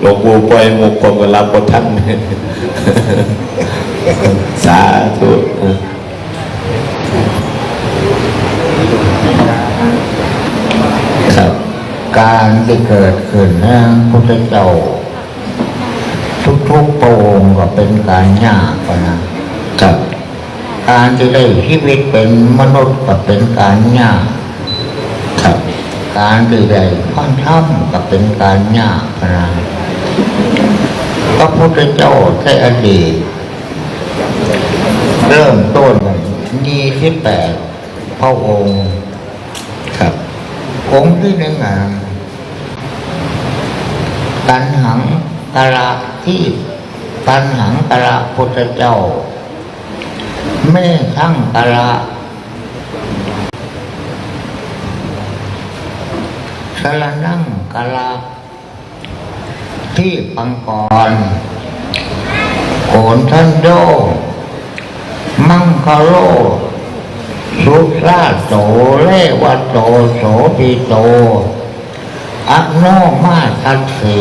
หลวงปู่ปล่อยหมุกผมก็รับบทท่านสาธุเออครับ การที่เกิดขึ้นนะพุทธเจ้าทุกๆพระองค์ก็เป็นการยากกว่านะครับ การที่ได้ชีวิตเป็นมนุษย์ก็เป็นการยากครับ การที่ได้ฟังธรรมก็เป็นการยากนะพร ระพุทธเจ้าในอดีตเริ่มต้นยี่สิบแปดพระองค์ครับ องค์ที่หนึ่งอะตันหังกระที่ตันหังกระพุทธเจ้าแม่ทั้งกระสรนังกระ ที่ปังกรโขนทันโด มังคโลสุราโสเลวะโตโสปิโตอะโนมาทัสสี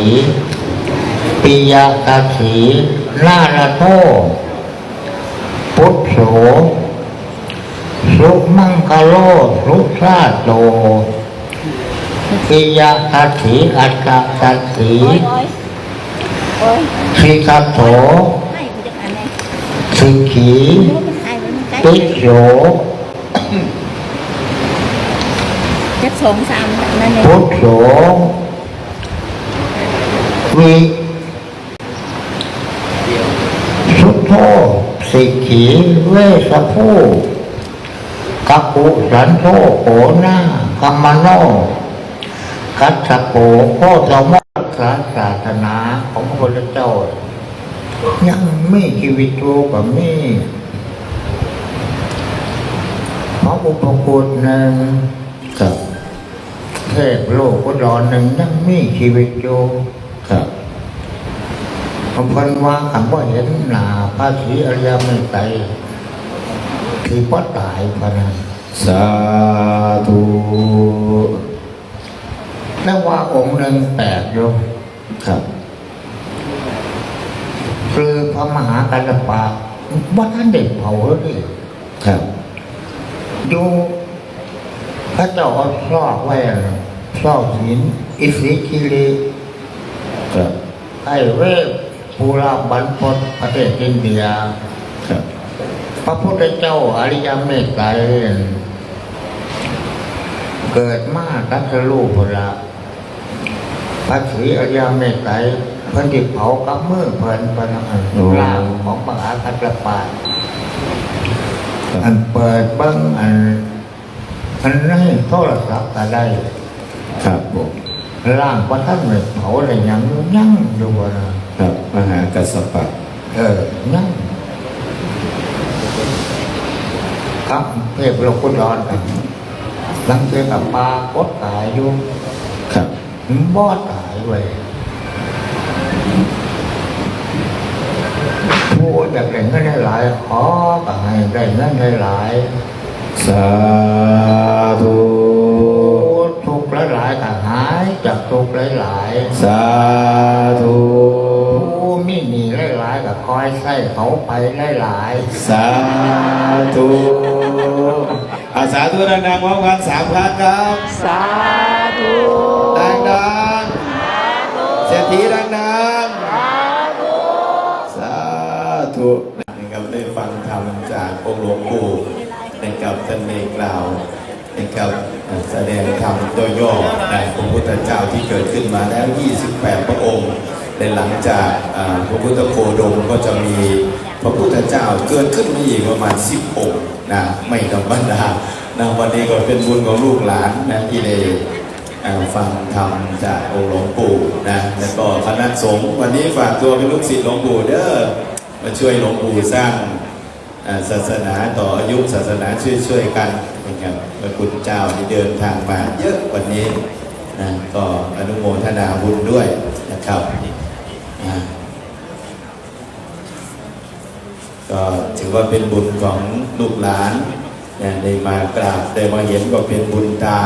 ปิยาทัสสีนาลโตพุทโสสุมังคโลสุราโตปิยาทัสสีอัตตาทัสสี สิกาโสให้กูจะอ่านไงสิขีรู้มันให้มันใกล้ปิโสจะสองสามแบบนั่นเองพุทโธวิสุทโธสิกขีเวสภูกัปปุสันโธโอนากัมมโนกัสสโปโคตม สาศาสนาของพระพุทธเจ้า ยังไม่ชีวิตอยู่กับมีพระอุปคุตหนึ่งครับเทพโลกอุดรหนึ่งยังมีชีวิตอยู่ครับผมพันว่าคำว่าเห็นหนาพระศรีอริยเมตไตรที่พ่อตายพะนันสาธุ แล้วว่าองค์หนึ่งแปดอยู่ครับ คือพระมหากัลปะว่าท่านเด็กเผาเลยครับอยู่พระเจ้าเอาซอกไว้ซอกหินอิสิคิริครับไอเวฟปูราบันพศประเทศอินเดียครับพระพุทธเจ้าอริยเมตไตรเกิดมาตัสรูปละ พระศรีอริยเมตไตรเพิ่นที่เผากับมือเพิ่นพนักร่างของมหาคัตรปาดอันเปิดเบิ้งอันอันนี้โทรศัพท์ก็ได้ ครับผมร่างพระท่านไม่เผาอะไรยังยังอยู่นะครับมหากัสสปะเออยังครับเทพโลกุฎรกันหลังเจอกับปลากดตายอยู่ ครับบ่ตายเว้ยผู้อยากได้เงินได้หลายขอก็ให้ได้เงินได้หลาย สาธุผู้ทุกข์หลายๆก็หายจากทุกข์หลายสาธุๆผู้มีหนี้หลายๆก็คอยใส่เขาไปหลายสาธุอาสาธุดังๆพร้อมกันสามครั้งครับ สาธุดัง ๆเศรษฐีดังๆ สาธุนะครับได้ฟังธรรมจากองค์หลวงปู่นะครับท่านได้กล่าวนะครับแสดงธรรมโดยย่อในพระพุทธเจ้าที่เกิดขึ้นมาแล้ว 28 พระองค์ในหลังจากพระพุทธโคดมก็จะมีพระพุทธเจ้าเกิดขึ้นมาอีกประมาณ 10 องค์นะไม่ธรรมดานะวันนี้ก็เป็นบุญของลูกหลานนะที่ได้ ฟังธรรมจากองค์หลวงปู่นะแล้วก็คณะสงฆ์วันนี้ฝากตัวเป็นลูกศิษย์หลวงปู่เด้อมาช่วยหลวงปู่สร้างศาสนาต่ออายุศาสนาช่วยๆกันนะครับพระคุณเจ้าที่เดินทางมาเยอะวันนี้นะก็อนุโมทนาบุญด้วยนะครับก็ถือว่าเป็นบุญของลูกหลานนะได้มากราบได้มาเห็นก็เป็นบุญตา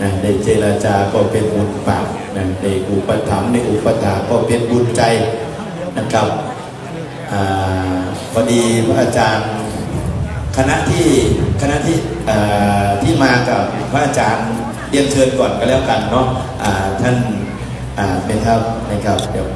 นะได้เจรจาก็เป็นบุญปากนะในอุปถัมภ์ในอุปถาก็เป็นบุญใจนะครับอพอดีพระอาจารย์คณะที่คณะที่ที่มากับพระอาจารย์เรียนเชิญก่อนก็แล้วกันเนาะท่านเป็นครับนะครับเดี๋ยว